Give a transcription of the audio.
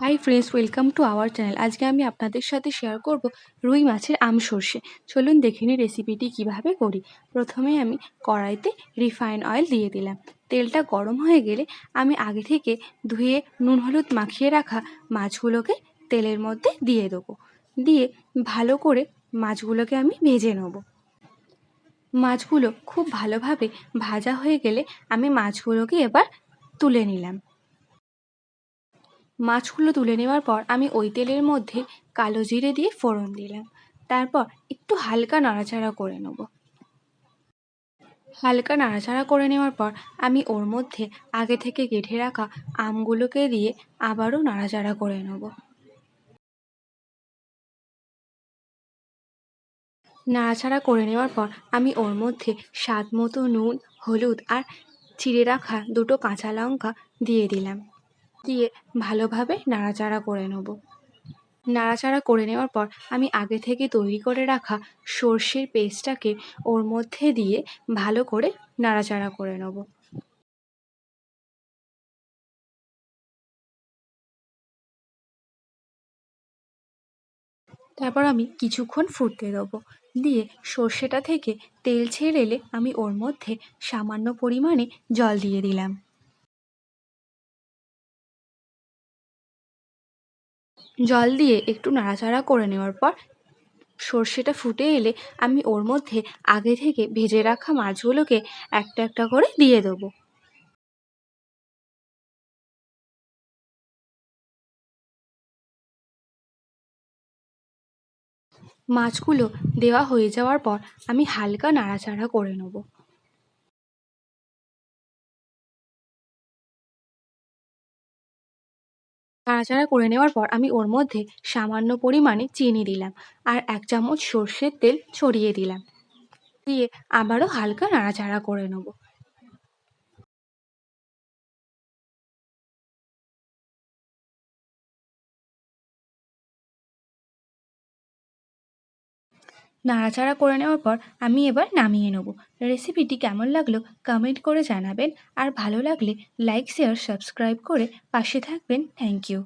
Hi friends welcome to our channel আজকে আমি আপনাদের সাথে শেয়ার করব রুই মাছের আম সর্ষে। চলুন দেখে নিই রেসিপিটি কীভাবে করি। প্রথমে আমি কড়াইতে রিফাইন অয়েল দিয়ে দিলাম। তেলটা গরম হয়ে গেলে আমি আগে থেকে ধুয়ে নুন হলুদ মাখিয়ে রাখা মাছগুলোকে তেলের মধ্যে দিয়ে দেবো। দিয়ে ভালো করে মাছগুলোকে আমি ভেজে নেব। মাছগুলো খুব ভালোভাবে ভাজা হয়ে গেলে আমি মাছগুলোকে এবার তুলে নিলাম। মাছগুলো তুলে নেওয়ার পর আমি ওই তেলের মধ্যে কালো জিরে দিয়ে ফোড়ন দিলাম। তারপর একটু হালকা নাড়াচাড়া করে নেব। হালকা নাড়াচাড়া করে নেওয়ার পর আমি ওর মধ্যে আগে থেকে গেঁথে রাখা আমগুলোকে দিয়ে আবারও নাড়াচাড়া করে নেব। নাড়াচাড়া করে নেওয়ার পর আমি ওর মধ্যে স্বাদ মতো নুন, হলুদ আর চিড়ে রাখা দুটো কাঁচা লঙ্কা দিয়ে দিলাম। দিয়ে ভালোভাবে নাড়াচাড়া করে নেব। নাড়াচাড়া করে নেওয়ার পর আমি আগে থেকে তৈরি করে রাখা সর্ষের পেস্টটাকে ওর মধ্যে দিয়ে ভালো করে নাড়াচাড়া করে নেব। তারপর আমি কিছুক্ষণ ফুটতে দেবো। দিয়ে সর্ষেটা থেকে তেল ছেড়ে এলে আমি ওর মধ্যে সামান্য পরিমাণে জল দিয়ে দিলাম। জল দিয়ে একটু নাড়াচাড়া করে নেওয়ার পর সর্ষেটা ফুটে এলে আমি ওর মধ্যে আগে থেকে ভেজে রাখা মাছগুলোকে একটা একটা করে দিয়ে দেবো। মাছগুলো দেওয়া হয়ে যাওয়ার পর আমি হালকা নাড়াচাড়া করে নেব। নাড়াচাড়া করে নেওয়ার পর আমি ওর মধ্যে সামান্য পরিমাণে চিনি দিলাম আর এক চামচ সর্ষের তেল ছড়িয়ে দিলাম। দিয়ে আবারও হালকা নাড়াচাড়া করে নেব। নাড়াচাড়া করে নেওয়ার পর আমি এবার নামিয়ে নেব। রেসিপিটি কেমন লাগল কমেন্ট করে জানাবেন। আর ভালো লাগলে লাইক শেয়ার সাবস্ক্রাইব করে পাশে থাকবেন। Thank you